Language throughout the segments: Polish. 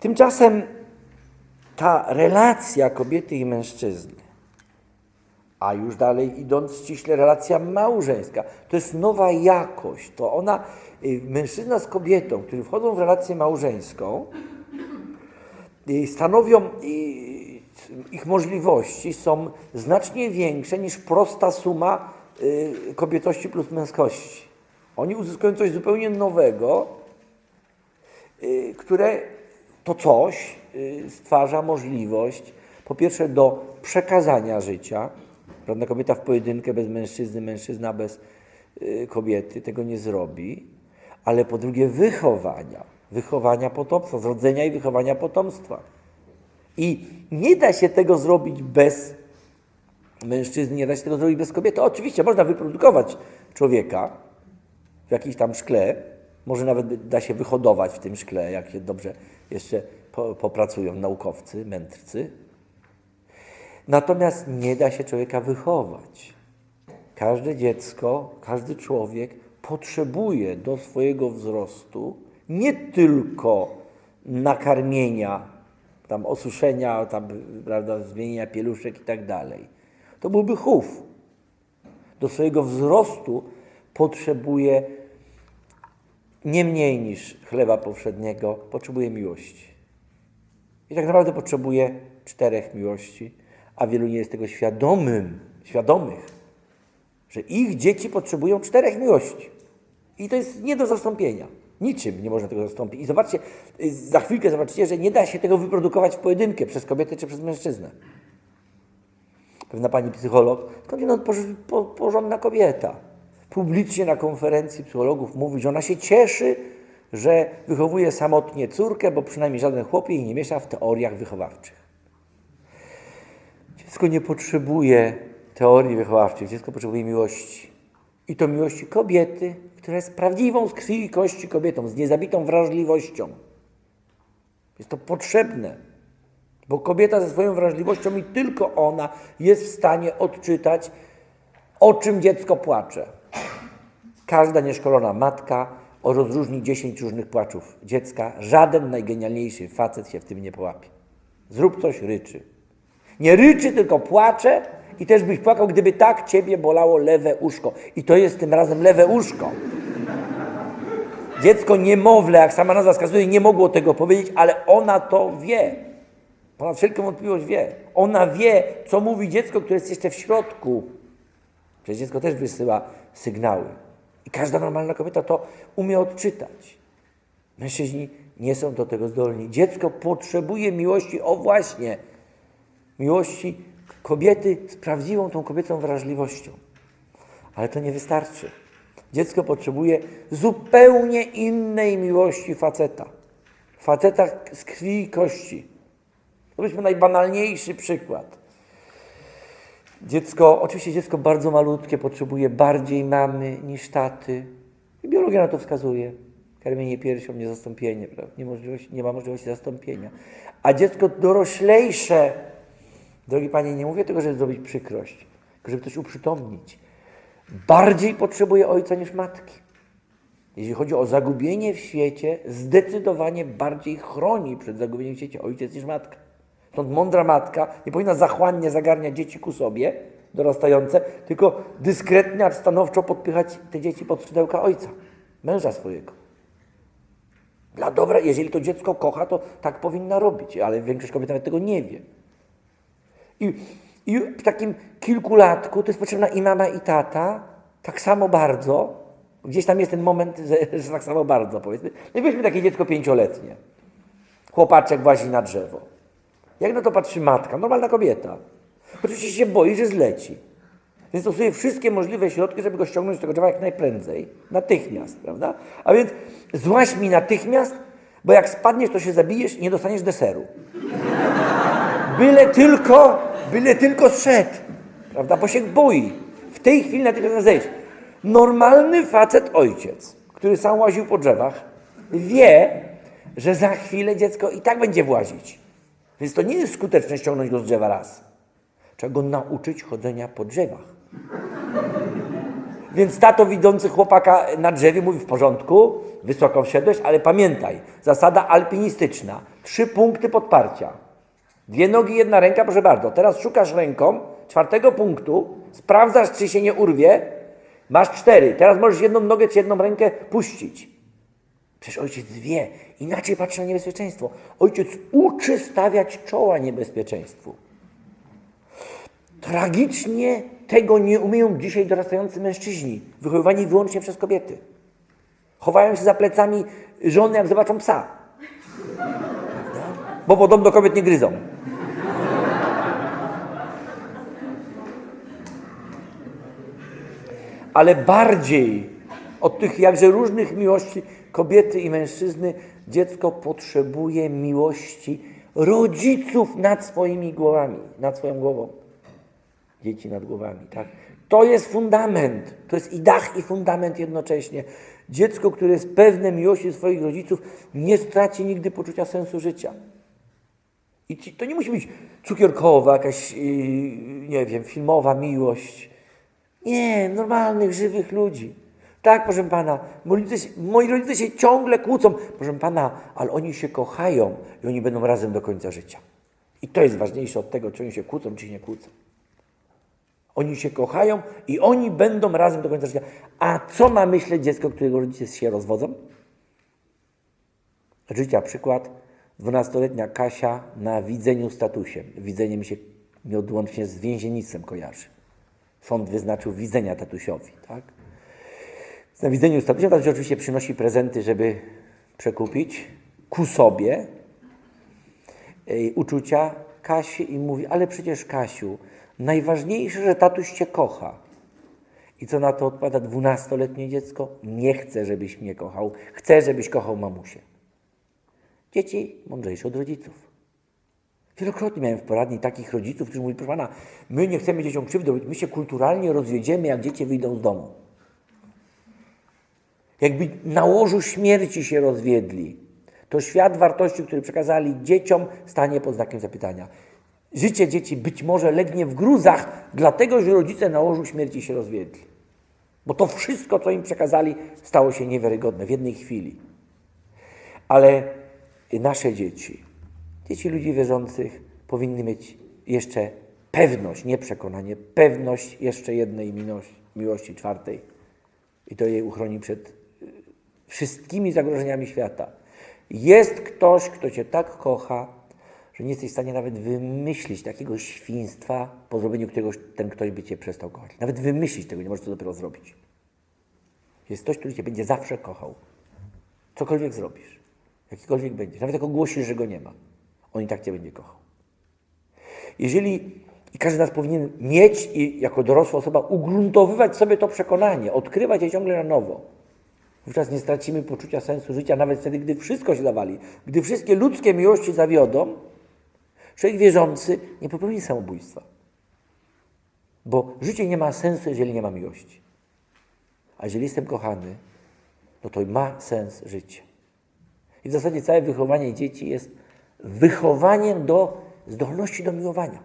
Tymczasem ta relacja kobiety i mężczyzny, a już dalej idąc ściśle relacja małżeńska, to jest nowa jakość. To ona, y, mężczyzna z kobietą, którzy wchodzą w relację małżeńską, y, stanowią, y, ich możliwości są znacznie większe niż prosta suma kobietości plus męskości. Oni uzyskują coś zupełnie nowego, które to coś y, stwarza możliwość, po pierwsze, do przekazania życia. Żadna kobieta w pojedynkę bez mężczyzny, mężczyzna bez y, kobiety tego nie zrobi, ale po drugie, wychowania. Wychowania potomstwa, zrodzenia i wychowania potomstwa. I nie da się tego zrobić bez mężczyzny, nie da się tego zrobić bez kobiety. Oczywiście można wyprodukować człowieka w jakimś tam szkle, może nawet da się wyhodować w tym szkle, jak się dobrze jeszcze po, popracują naukowcy, mędrcy. Natomiast nie da się człowieka wychować. Każde dziecko, każdy człowiek potrzebuje do swojego wzrostu nie tylko nakarmienia, tam osuszenia, tam, prawda, zmienienia pieluszek i tak dalej. To byłby chów. Do swojego wzrostu potrzebuje nie mniej niż chleba powszedniego, potrzebuje miłości. I tak naprawdę potrzebuje czterech miłości, a wielu nie jest tego świadomym, świadomych, że ich dzieci potrzebują czterech miłości. I to jest nie do zastąpienia. Niczym nie można tego zastąpić. I zobaczcie, za chwilkę zobaczycie, że nie da się tego wyprodukować w pojedynkę przez kobietę czy przez mężczyznę. Pewna pani psycholog, po- porządna kobieta, publicznie na konferencji psychologów mówi, że ona się cieszy, że wychowuje samotnie córkę, bo przynajmniej żaden chłop jej nie miesza w teoriach wychowawczych. Dziecko nie potrzebuje teorii wychowawczych, dziecko potrzebuje miłości. I to miłości kobiety, która jest prawdziwą z krwi i kości kobietą, z niezabitą wrażliwością. Jest to potrzebne, bo kobieta ze swoją wrażliwością i tylko ona jest w stanie odczytać, o czym dziecko płacze. Każda nieszkolona matka rozróżni 10 różnych płaczów dziecka. Żaden najgenialniejszy facet się w tym nie połapie. Zrób coś, ryczy. Nie ryczy, tylko płacze i też byś płakał, gdyby tak ciebie bolało lewe uszko. I to jest tym razem lewe uszko. Dziecko niemowlę, jak sama nazwa wskazuje, nie mogło tego powiedzieć, ale ona to wie. Ponad wszelką wątpliwość wie. Ona wie, co mówi dziecko, które jest jeszcze w środku. Przecież dziecko też wysyła sygnały. I każda normalna kobieta to umie odczytać. Mężczyźni nie są do tego zdolni. Dziecko potrzebuje miłości, o właśnie, miłości kobiety z prawdziwą tą kobiecą wrażliwością. Ale to nie wystarczy. Dziecko potrzebuje zupełnie innej miłości faceta. Faceta z krwi i kości. To byśmy najbanalniejszy przykład. Dziecko, oczywiście dziecko bardzo malutkie potrzebuje bardziej mamy niż taty. I biologia na to wskazuje. Karmienie piersią, niezastąpienie, prawda? Nie, nie ma możliwości zastąpienia. A dziecko doroślejsze, drogi panie, nie mówię tego, żeby zrobić przykrość, tylko żeby coś uprzytomnić. Bardziej potrzebuje ojca niż matki. Jeśli chodzi o zagubienie w świecie, zdecydowanie bardziej chroni przed zagubieniem w świecie ojciec niż matka. Stąd mądra matka nie powinna zachłannie zagarniać dzieci ku sobie, dorastające, tylko dyskretnie, stanowczo podpychać te dzieci pod skrzydełka ojca, męża swojego. Dla dobra, jeżeli to dziecko kocha, to tak powinna robić, ale większość kobiet nawet tego nie wie. I, I w takim kilkulatku to jest potrzebna i mama, i tata, tak samo bardzo. Gdzieś tam jest ten moment, że, że tak samo bardzo, powiedzmy. No i weźmy takie dziecko pięcioletnie. Chłopaczek włazi na drzewo. Jak na to patrzy matka, normalna kobieta. Oczywiście się boi, że zleci. Więc stosuje wszystkie możliwe środki, żeby go ściągnąć z tego drzewa jak najprędzej. Natychmiast, prawda? A więc złaź mi natychmiast, bo jak spadniesz, to się zabijesz i nie dostaniesz deseru. Byle tylko, byle tylko zszedł, prawda? Bo się boi. W tej chwili natychmiast zejść. Normalny facet ojciec, który sam łaził po drzewach, wie, że za chwilę dziecko i tak będzie włazić. Więc to nie jest skuteczne ściągnąć go z drzewa raz. Trzeba go nauczyć chodzenia po drzewach. Więc tato widzący chłopaka na drzewie mówi w porządku, wysoko wsiadłeś, ale pamiętaj, zasada alpinistyczna. trzy punkty podparcia. Dwie nogi, jedna ręka, proszę bardzo. Teraz szukasz ręką czwartego punktu, sprawdzasz, czy się nie urwie. Masz cztery. Teraz możesz jedną nogę czy jedną rękę puścić. Przecież ojciec wie, inaczej patrzy na niebezpieczeństwo. Ojciec uczy stawiać czoła niebezpieczeństwu. Tragicznie tego nie umieją dzisiaj dorastający mężczyźni, wychowywani wyłącznie przez kobiety. Chowają się za plecami żony, jak zobaczą psa. Bo podobno kobiet nie gryzą. Ale bardziej od tych jakże różnych miłości kobiety i mężczyzny dziecko potrzebuje miłości rodziców nad swoimi głowami, nad swoją głową. Dzieci nad głowami, tak? To jest fundament. To jest i dach, i fundament jednocześnie. Dziecko, które jest pewne miłości swoich rodziców, nie straci nigdy poczucia sensu życia. I to nie musi być cukierkowa, jakaś, yy, nie wiem, filmowa miłość. Nie, normalnych, żywych ludzi. Tak, proszę pana, moi rodzice, moi rodzice się ciągle kłócą, proszę pana, ale oni się kochają i oni będą razem do końca życia. I to jest ważniejsze od tego, czy oni się kłócą, czy nie kłócą. Oni się kochają i oni będą razem do końca życia. A co ma myśleć dziecko, którego rodzice się rozwodzą? Życia przykład. 12-letnia Kasia na widzeniu statusiem. Widzenie mi się nieodłącznie z więziennictwem kojarzy. Sąd wyznaczył widzenia tatusiowi, tak? Na widzeniu statusem tatuś oczywiście przynosi prezenty, żeby przekupić ku sobie uczucia Kasi i mówi, ale przecież Kasiu, najważniejsze, że tatuś cię kocha. I co na to odpowiada dwunastoletnie dziecko? Nie chcę, żebyś mnie kochał, chcę, żebyś kochał mamusię. Dzieci mądrzejsze od rodziców. Wielokrotnie miałem w poradni takich rodziców, którzy mówili, proszę pana, my nie chcemy dzieciom krzywdy my się kulturalnie rozwiedziemy, jak dzieci wyjdą z domu. Jakby na łożu śmierci się rozwiedli, to świat wartości, który przekazali dzieciom, stanie pod znakiem zapytania. Życie dzieci być może legnie w gruzach, dlatego że rodzice na łożu śmierci się rozwiedli. Bo to wszystko, co im przekazali, stało się niewiarygodne w jednej chwili. Ale nasze dzieci, dzieci ludzi wierzących, powinny mieć jeszcze pewność, nie przekonanie, pewność jeszcze jednej miłości, czwartej. I to jej uchroni przed wszystkimi zagrożeniami świata. Jest ktoś, kto cię tak kocha, że nie jesteś w stanie nawet wymyślić takiego świństwa, po zrobieniu którego ten ktoś by cię przestał kochać. Nawet wymyślić tego nie możesz to dopiero zrobić. Jest ktoś, który cię będzie zawsze kochał. Cokolwiek zrobisz, jakikolwiek będziesz, nawet jak ogłosisz, że go nie ma, on i tak cię będzie kochał. Jeżeli i każdy z nas powinien mieć i jako dorosła osoba ugruntowywać sobie to przekonanie, odkrywać je ciągle na nowo. Wówczas nie stracimy poczucia sensu życia, nawet wtedy, gdy wszystko się zawali. Gdy wszystkie ludzkie miłości zawiodą, człowiek wierzący nie popełni samobójstwa. Bo życie nie ma sensu, jeżeli nie ma miłości. A jeżeli jestem kochany, no to ma sens życie. I w zasadzie całe wychowanie dzieci jest wychowaniem do zdolności do miłowania.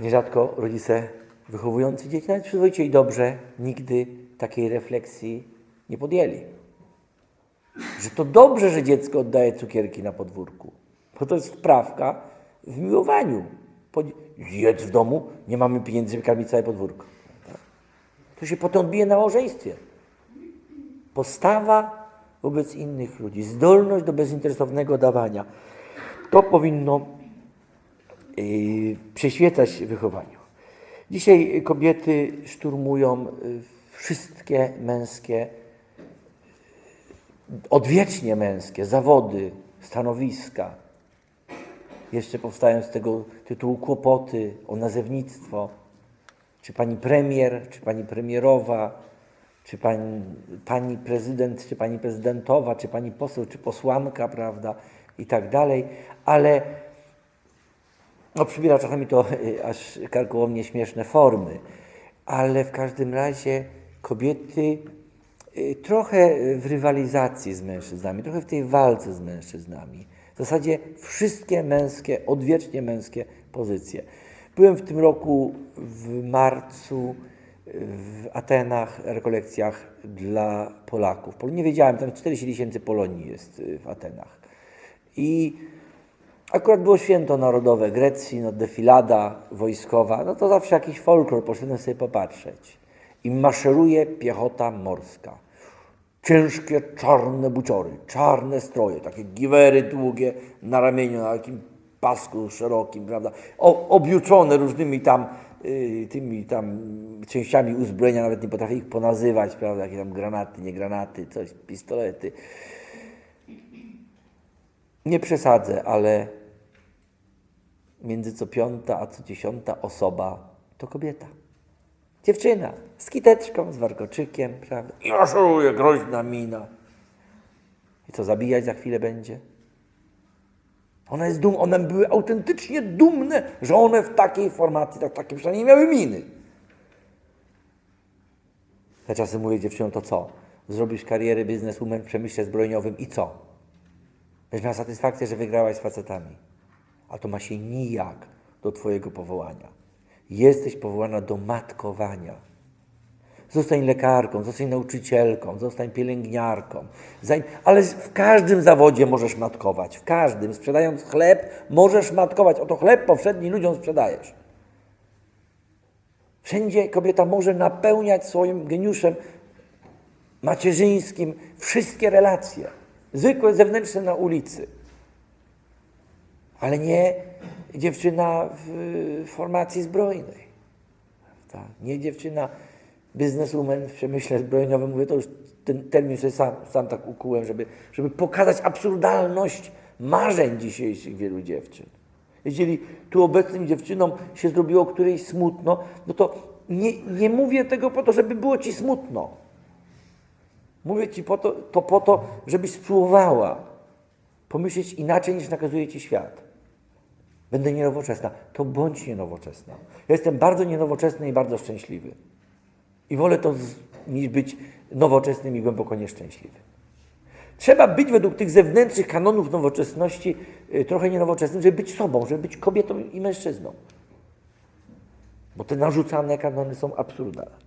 Nierzadko rodzice wychowujący dzieci, nawet przyzwoicie i dobrze, nigdy takiej refleksji nie podjęli. Że to dobrze, że dziecko oddaje cukierki na podwórku, bo to jest wprawka w miłowaniu. Zjedz w domu, nie mamy pieniędzy, żeby karmić całe podwórko. To się potem odbije na małżeństwie. Postawa wobec innych ludzi, zdolność do bezinteresownego dawania. To powinno yy, przyświecać wychowaniu. Dzisiaj kobiety szturmują y, wszystkie męskie, odwiecznie męskie zawody, stanowiska. Jeszcze powstają z tego tytułu kłopoty o nazewnictwo. Czy pani premier, czy pani premierowa, czy pani, pani prezydent, czy pani prezydentowa, czy pani poseł, czy posłanka, prawda, i tak dalej. Ale no, przybiera czasami to y, aż karkołomnie śmieszne formy, ale w każdym razie kobiety y, trochę w rywalizacji z mężczyznami, trochę w tej walce z mężczyznami. W zasadzie wszystkie męskie, odwiecznie męskie pozycje. Byłem w tym roku w marcu w Atenach, rekolekcjach dla Polaków. Pol- Nie wiedziałem, tam 40 tysięcy Polonii jest y, w Atenach. I akurat było święto narodowe Grecji, no defilada wojskowa, no to zawsze jakiś folklor, poszedłem sobie popatrzeć. I maszeruje piechota morska. Ciężkie, czarne buciory, czarne stroje, takie giwery długie na ramieniu, na takim pasku szerokim, prawda, o, objuczone różnymi tam y, tymi tam częściami uzbrojenia, nawet nie potrafię ich ponazywać, prawda, jakie tam granaty, nie granaty, coś, pistolety. Nie przesadzę, ale między co piąta a co dziesiąta osoba to kobieta. Dziewczyna z kiteczką, z warkoczykiem, prawda? I maszeruje, groźna mina. I co, zabijać za chwilę będzie? Ona jest dumna, one były autentycznie dumne, że one w takiej formacji, tak, takie przynajmniej miały miny. Ja czasem mówię dziewczynom, to co? Zrobisz karierę bizneswoman w przemyśle zbrojeniowym i co? Będziesz miała satysfakcję, że wygrałaś z facetami. A to ma się nijak do Twojego powołania. Jesteś powołana do matkowania. Zostań lekarką, zostań nauczycielką, zostań pielęgniarką. Ale w każdym zawodzie możesz matkować. W każdym. Sprzedając chleb, możesz matkować. Oto chleb powszedni ludziom sprzedajesz. Wszędzie kobieta może napełniać swoim geniuszem macierzyńskim wszystkie relacje. Zwykłe, zewnętrzne na ulicy. Ale nie dziewczyna w formacji zbrojnej. Prawda? Nie dziewczyna bizneswoman w przemyśle zbrojeniowym. Mówię, to już ten termin sobie sam, sam tak ukułem, żeby, żeby pokazać absurdalność marzeń dzisiejszych wielu dziewczyn. Jeżeli tu obecnym dziewczynom się zrobiło którejś smutno, no to nie, nie mówię tego po to, żeby było ci smutno. Mówię ci po to, to po to, żebyś spróbowała pomyśleć inaczej niż nakazuje ci świat. Będę nienowoczesna. To bądź nienowoczesna. Ja jestem bardzo nienowoczesny i bardzo szczęśliwy. I wolę to niż być nowoczesnym i głęboko nieszczęśliwym. Trzeba być według tych zewnętrznych kanonów nowoczesności y, trochę nienowoczesnym, żeby być sobą, żeby być kobietą i mężczyzną. Bo te narzucane kanony są absurdalne.